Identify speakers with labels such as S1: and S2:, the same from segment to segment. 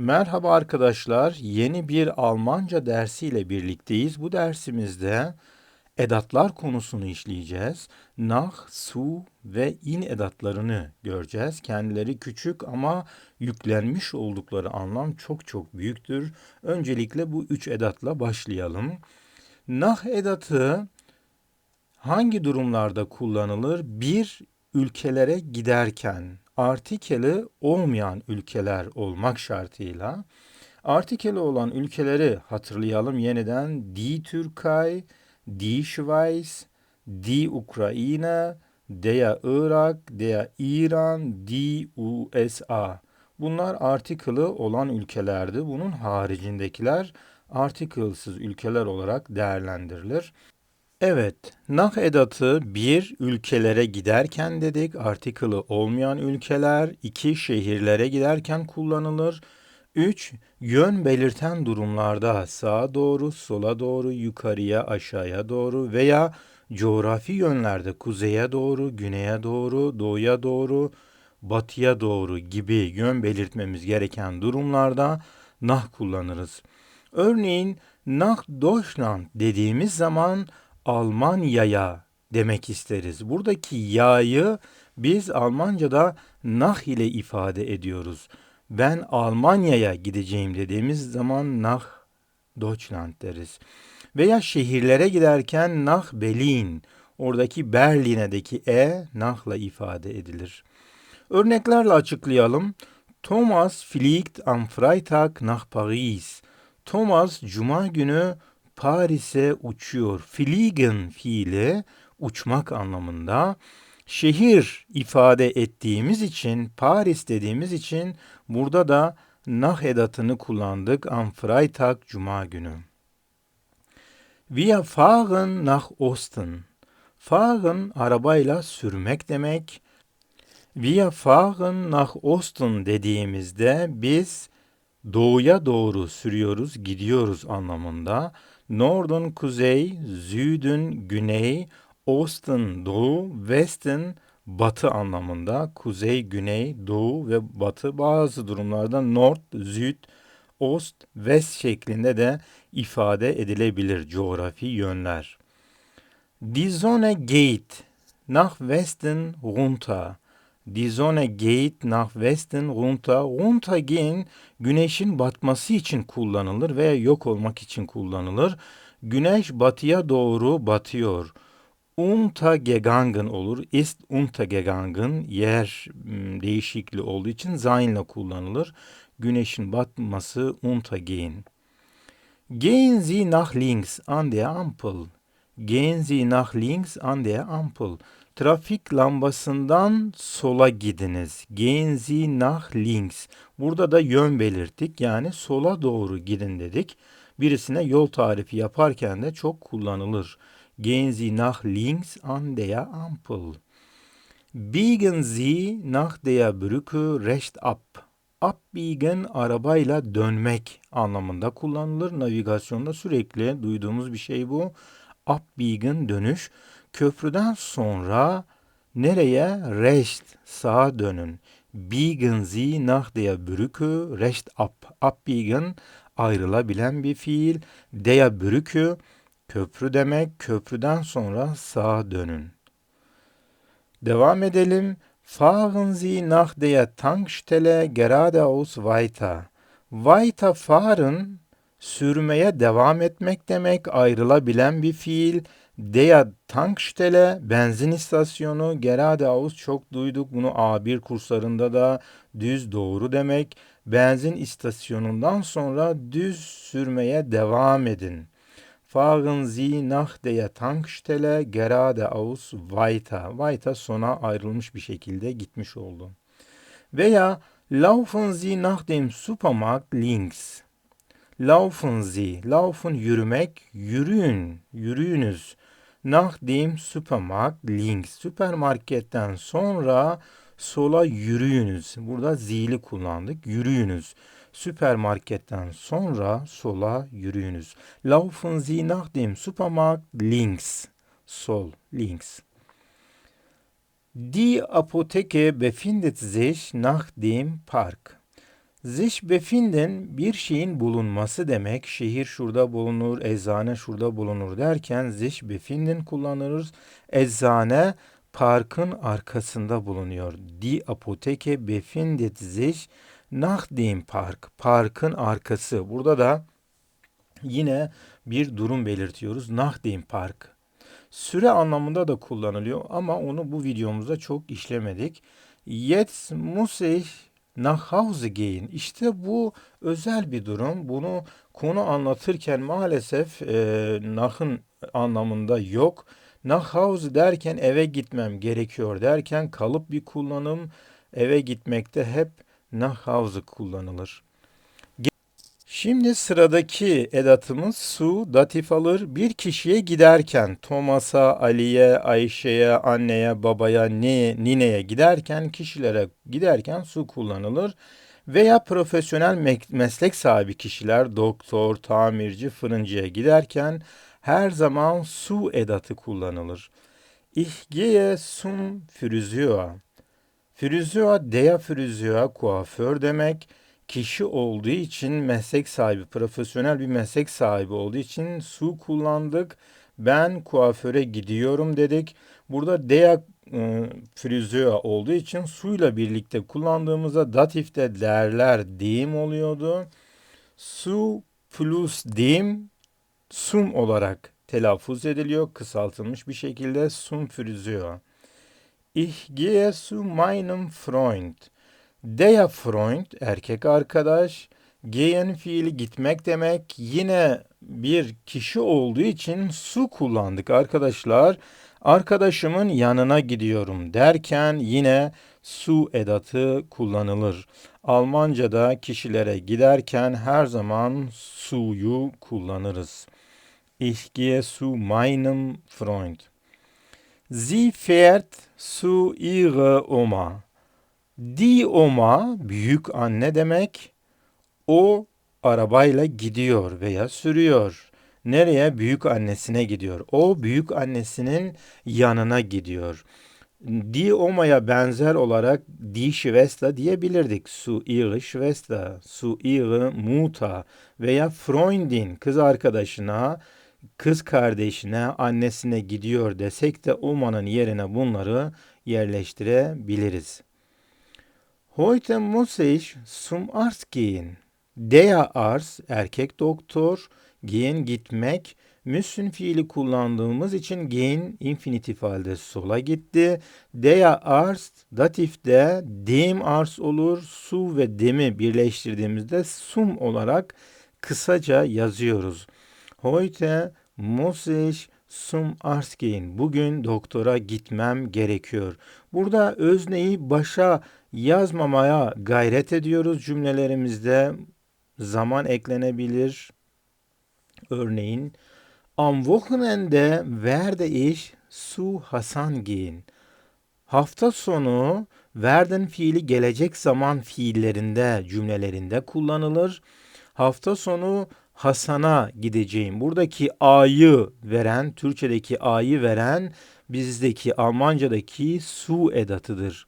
S1: Merhaba arkadaşlar. Yeni bir Almanca dersiyle birlikteyiz. Bu dersimizde edatlar konusunu işleyeceğiz. Nach, zu ve in edatlarını göreceğiz. Kendileri küçük ama yüklenmiş oldukları anlam çok çok büyüktür. Öncelikle bu üç edatla başlayalım. Nach edatı hangi durumlarda kullanılır? Bir, ülkelere giderken, artikeli olmayan ülkeler olmak şartıyla artikeli olan ülkeleri hatırlayalım yeniden. Die Türkei, die Schweiz, die Ukrayna, der Irak, der İran, die USA. Bunlar artikeli olan ülkelerdi. Bunun haricindekiler artikelsiz ülkeler olarak değerlendirilir. Evet, nah edatı bir ülkelere giderken dedik, artikılı olmayan ülkeler, iki şehirlere giderken kullanılır. Üç, yön belirten durumlarda sağa doğru, sola doğru, yukarıya, aşağıya doğru veya coğrafi yönlerde kuzeye doğru, güneye doğru, doğuya doğru, batıya doğru gibi yön belirtmemiz gereken durumlarda nah kullanırız. Örneğin nach Deutschland dediğimiz zaman Almanya'ya demek isteriz. Buradaki ya'yı biz Almanca'da nach ile ifade ediyoruz. Ben Almanya'ya gideceğim dediğimiz zaman nach Deutschland deriz. Veya şehirlere giderken nach Berlin, oradaki Berlin'edeki e nachla ifade edilir. Örneklerle açıklayalım. Thomas fliegt am Freitag nach Paris. Thomas cuma günü Paris'e uçuyor. Fliegen fiili uçmak anlamında. Şehir ifade ettiğimiz için, Paris dediğimiz için burada da nach edatını kullandık. Am Freitag Cuma günü. Wir fahren nach Osten. Fahren arabayla sürmek demek. Wir fahren nach Osten dediğimizde biz doğuya doğru sürüyoruz, gidiyoruz anlamında. Norden kuzey, Süden güney, Osten doğu, Westen batı anlamında. Kuzey, güney, doğu ve batı bazı durumlarda Nord, Süd, Ost, West şeklinde de ifade edilebilir coğrafi yönler. Die Sonne geht nach Westen runter. Die Sonne geht nach Westen runter. Runtergehen güneşin batması için kullanılır veya yok olmak için kullanılır. Güneş batıya doğru batıyor. Untergegangen olur. Ist untergegangen yer hmm, değişikliği olduğu için sein kullanılır. Güneşin batması untergehen. Gehen Sie nach links an der Ampel. Gehen Sie nach links an der Ampel. Trafik lambasından sola gidiniz. Gehen Sie nach links. Burada da yön belirttik. Yani sola doğru gidin dedik. Birisine yol tarifi yaparken de çok kullanılır. Gehen Sie nach links an der Ampel. Biegen Sie nach der Brücke recht ab. Abbiegen arabayla dönmek anlamında kullanılır. Navigasyonda sürekli duyduğumuz bir şey bu. Abbiegen dönüş. Köprüden sonra nereye? Recht, sağa dönün. Biegen Sie nach der Brücke recht ab. Abbiegen ayrılabilen bir fiil. Der Brücke köprü demek. Köprüden sonra sağa dönün. Devam edelim. Fahren Sie nach der Tankstelle geradeaus weiter. Weiter fahren sürmeye devam etmek demek ayrılabilen bir fiil. Der Tankstelle benzin istasyonu geradeaus çok duyduk bunu A1 kurslarında da düz doğru demek. Benzin istasyonundan sonra düz sürmeye devam edin. Fahren Sie nach der Tankstelle geradeaus weiter. Weiter sona ayrılmış bir şekilde gitmiş oldu. Veya Laufen Sie nach dem Supermarkt links. Laufen Sie, laufen yürümek, yürüyün, yürüyünüz. Nach dem Supermarkt links. Süpermarketten sonra sola yürüyünüz. Burada zili kullandık. Yürüyünüz. Süpermarketten sonra sola yürüyünüz. Laufen Sie nach dem Supermarkt links. Sol, links. Die Apotheke befindet sich nach dem Park. Sich befinden bir şeyin bulunması demek. Şehir şurada bulunur, eczane şurada bulunur derken sich befinden kullanırız. Eczane parkın arkasında bulunuyor. Die Apotheke befindet sich nach dem Park. Parkın arkası. Burada da yine bir durum belirtiyoruz. Nach dem Park. Süre anlamında da kullanılıyor ama onu bu videomuzda çok işlemedik. Jetzt muss ich nach Hause gehen. İşte bu özel bir durum. Bunu konu anlatırken maalesef e, nach'ın anlamında yok. Nach Hause derken eve gitmem gerekiyor derken kalıp bir kullanım. Eve gitmekte hep nach Hause kullanılır. Şimdi sıradaki edatımız su datif alır. Bir kişiye giderken Thomas'a, Ali'ye, Ayşe'ye, anneye, babaya, ne, nineye giderken kişilere giderken su kullanılır. Veya profesyonel meslek sahibi kişiler doktor, tamirci, fırıncıya giderken her zaman su edatı kullanılır. Ich gehe zum Friseur. Friseur, der kuaför demek kişi olduğu için meslek sahibi, profesyonel bir meslek sahibi olduğu için su kullandık. Ben kuaföre gidiyorum dedik. Burada dea e, frizör olduğu için suyla birlikte kullandığımızda datifte derler deyim oluyordu. Su plus deyim sum olarak telaffuz ediliyor. Kısaltılmış bir şekilde sum frizör. Ich gehe zu meinem Freund. Der Freund erkek arkadaş. Gehen fiili gitmek demek. Yine bir kişi olduğu için su kullandık arkadaşlar. Arkadaşımın yanına gidiyorum derken yine su edatı kullanılır. Almanca'da kişilere giderken her zaman suyu kullanırız. Ich gehe zu meinem Freund. Sie fährt zu ihrer Oma. Die Oma büyük anne demek. O arabayla gidiyor veya sürüyor. Nereye? Büyük annesine gidiyor. O büyük annesinin yanına gidiyor. Die Oma'ya benzer olarak die Schwester diyebilirdik. Su ihre Schwester, su ihre Mutter veya Freundin kız arkadaşına, kız kardeşine, annesine gidiyor desek de Oma'nın yerine bunları yerleştirebiliriz. Heute muss ich zum Arzt gehen. Der Arzt erkek doktor, gehen gitmek, müssen fiili kullandığımız için gehen infinitif halde sola gitti. Der Arzt datifte dem Arzt olur. Su ve demi birleştirdiğimizde sum olarak kısaca yazıyoruz. Heute muss ich zum Arzt. Bugün doktora gitmem gerekiyor. Burada özneyi başa yazmamaya gayret ediyoruz cümlelerimizde. Zaman eklenebilir. Örneğin Am Wochenende werde ich zu Hasan gehen. Hafta sonu werden fiili gelecek zaman fiillerinde, cümlelerinde kullanılır. Hafta sonu Hasan'a gideceğim. Buradaki A'yı veren, Türkçedeki A'yı veren bizdeki Almancadaki su edatıdır.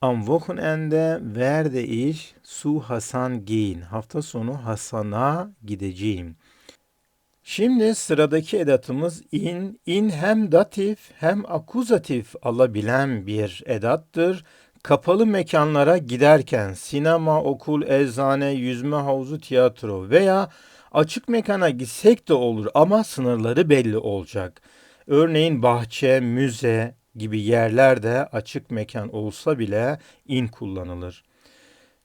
S1: Am Wochenende werde ich zu Hasan gehen. Hafta sonu Hasan'a gideceğim. Şimdi sıradaki edatımız in. In hem datif hem akuzatif alabilen bir edattır. Kapalı mekanlara giderken sinema, okul, eczane, yüzme havuzu, tiyatro veya açık mekana gitsek de olur ama sınırları belli olacak. Örneğin bahçe, müze gibi yerlerde açık mekan olsa bile in kullanılır.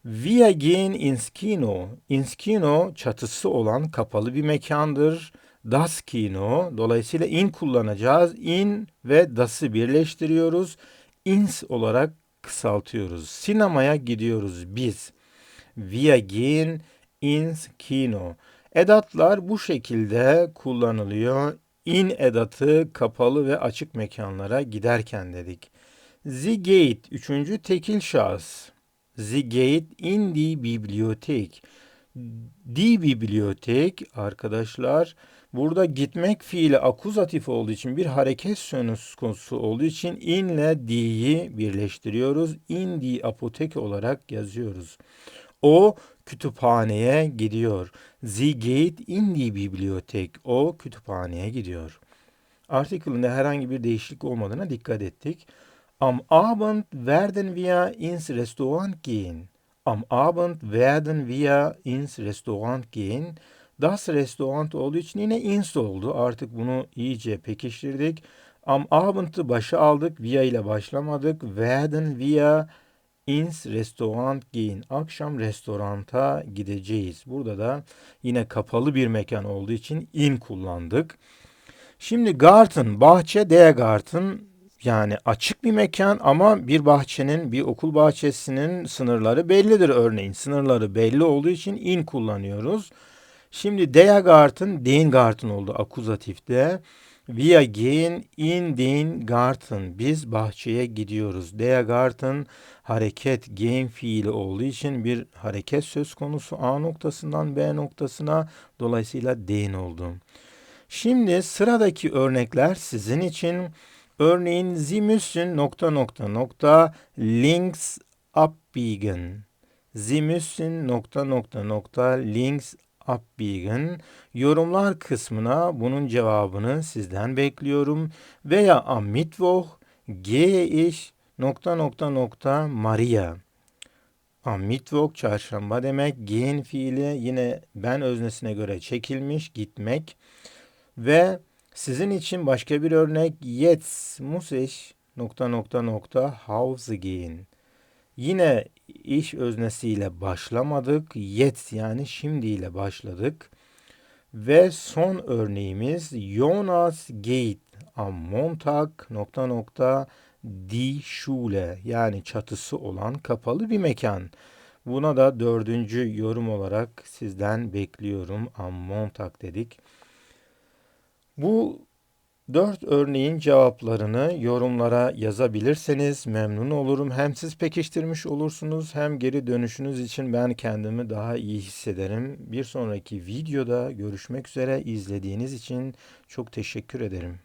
S1: Wir gehen ins Kino. Ins Kino çatısı olan kapalı bir mekandır. Das Kino. Dolayısıyla in kullanacağız. In ve das'ı birleştiriyoruz. Ins olarak kısaltıyoruz. Sinemaya gidiyoruz biz. Wir gehen ins Kino. Edatlar bu şekilde kullanılıyor. In edatı kapalı ve açık mekanlara giderken dedik. Gate üçüncü tekil şahıs. Gate in the bibliotek. Die bibliotek arkadaşlar burada gitmek fiili akuzatif olduğu için bir hareket söz konusu olduğu için in ile die'yi birleştiriyoruz. In the apotek olarak yazıyoruz. O kütüphaneye gidiyor. Sie geht in die Bibliothek. O kütüphaneye gidiyor. Article'ında herhangi bir değişiklik olmadığına dikkat ettik. Am Abend werden wir ins Restaurant gehen. Am Abend werden wir ins Restaurant gehen. Das Restaurant olduğu için yine ins oldu. Artık bunu iyice pekiştirdik. Am Abend'ı başa aldık. Wir ile başlamadık. Werden wir ins Restaurant gehen. Akşam restoranta gideceğiz. Burada da yine kapalı bir mekan olduğu için in kullandık. Şimdi Garten, bahçe, der Garten yani açık bir mekan ama bir bahçenin, bir okul bahçesinin sınırları bellidir örneğin. Sınırları belli olduğu için in kullanıyoruz. Şimdi der Garten, den Garten oldu akuzatifte. Wir gehen in den Garten. Biz bahçeye gidiyoruz. Der Garten hareket, gehen fiili olduğu için bir hareket söz konusu A noktasından B noktasına dolayısıyla den oldu. Şimdi sıradaki örnekler sizin için. Örneğin Sie müssen nokta nokta nokta links abbiegen. Sie müssen nokta nokta nokta links abbiegen. Yorumlar kısmına bunun cevabını sizden bekliyorum. Veya am Mittwoch gehe nokta nokta nokta Maria. Am çarşamba demek. Gehen fiili yine ben öznesine göre çekilmiş gitmek. Ve sizin için başka bir örnek jetzt muss ich nokta nokta nokta Hause gehen. Yine iş öznesiyle başlamadık. Jetzt yani şimdi ile başladık. Ve son örneğimiz Jonas geht am Montag nokta nokta die Schule yani çatısı olan kapalı bir mekan. Buna da dördüncü yorum olarak sizden bekliyorum. Am Montag dedik. Bu dört örneğin cevaplarını yorumlara yazabilirseniz memnun olurum. Hem siz pekiştirmiş olursunuz hem geri dönüşünüz için ben kendimi daha iyi hissederim. Bir sonraki videoda görüşmek üzere izlediğiniz için çok teşekkür ederim.